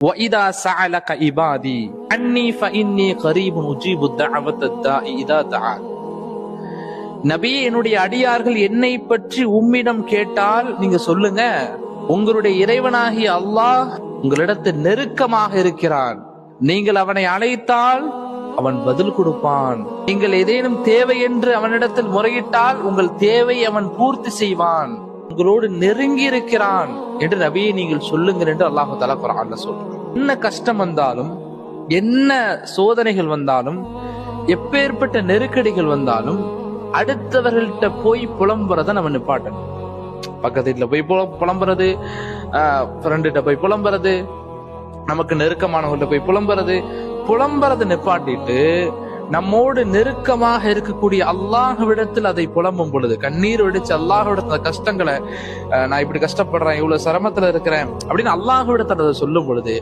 وَإِذَا سَأَلَكَ عِبَادِي عَنِّي فَإِنِّي قَرِيبٌ أُجِيبُ الدَّعْوَةَ الدَّاعِ إِذَا دَعَانِ நபியே என்னுடைய அடியார்கள் என்னை பற்றி உம்மிடம் கேட்டால் நீங்க சொல்லுங்க உங்களுடைய இறைவனாகிய அல்லாஹ் உங்களிடத்தில் நெருக்கமாக இருக்கிறான் நீங்கள் அவனை அழைத்தால் அவன் பதில் கொடுப்பான் நீங்கள் ஏதேனும் தேவை என்று அவனிடத்தில் முறையிட்டால் உங்கள் தேவை அவன் பூர்த்தி செய்வான் அவர்களோடு நெருங்கி இருக்கிறான் என்று நபியை நீங்கள் சொல்லுங்கள் என்று அல்லாஹு தலா குரான்ல சொல்றான். என்ன கஷ்டம் வந்தாலும் என்ன சோதனைகள் வந்தாலும் எப்பேற்பட்ட நெருக்கடிகள் வந்தாலும் அடுத்தவர்கள்ட்ட போய் புலம்புறத நம்ம நிப்பாட்டணும். பக்கத்து வீட்டுல போய் புல- புலம்புறது ஃப்ரெண்டுகிட்ட போய் புலம்புறது நமக்கு நெருக்கமானவங்கள்ட்ட போய் புலம்புறது புலம்புறதை நிப்பாட்டிட்டு நம்மோடு நெருக்கமாக இருக்கக்கூடிய அல்லாஹ்விடத்தில் அதை புலம்பும் பொழுது கண்ணீர் வெடிச்சு அல்லாஹ்விடத்துல கஷ்டங்களை நான் இப்படி கஷ்டப்படுறேன் இவ்வளவு சிரமத்துல இருக்கிறேன் அப்படின்னு அல்லாஹ்விடத்தில் அதை சொல்லும் பொழுது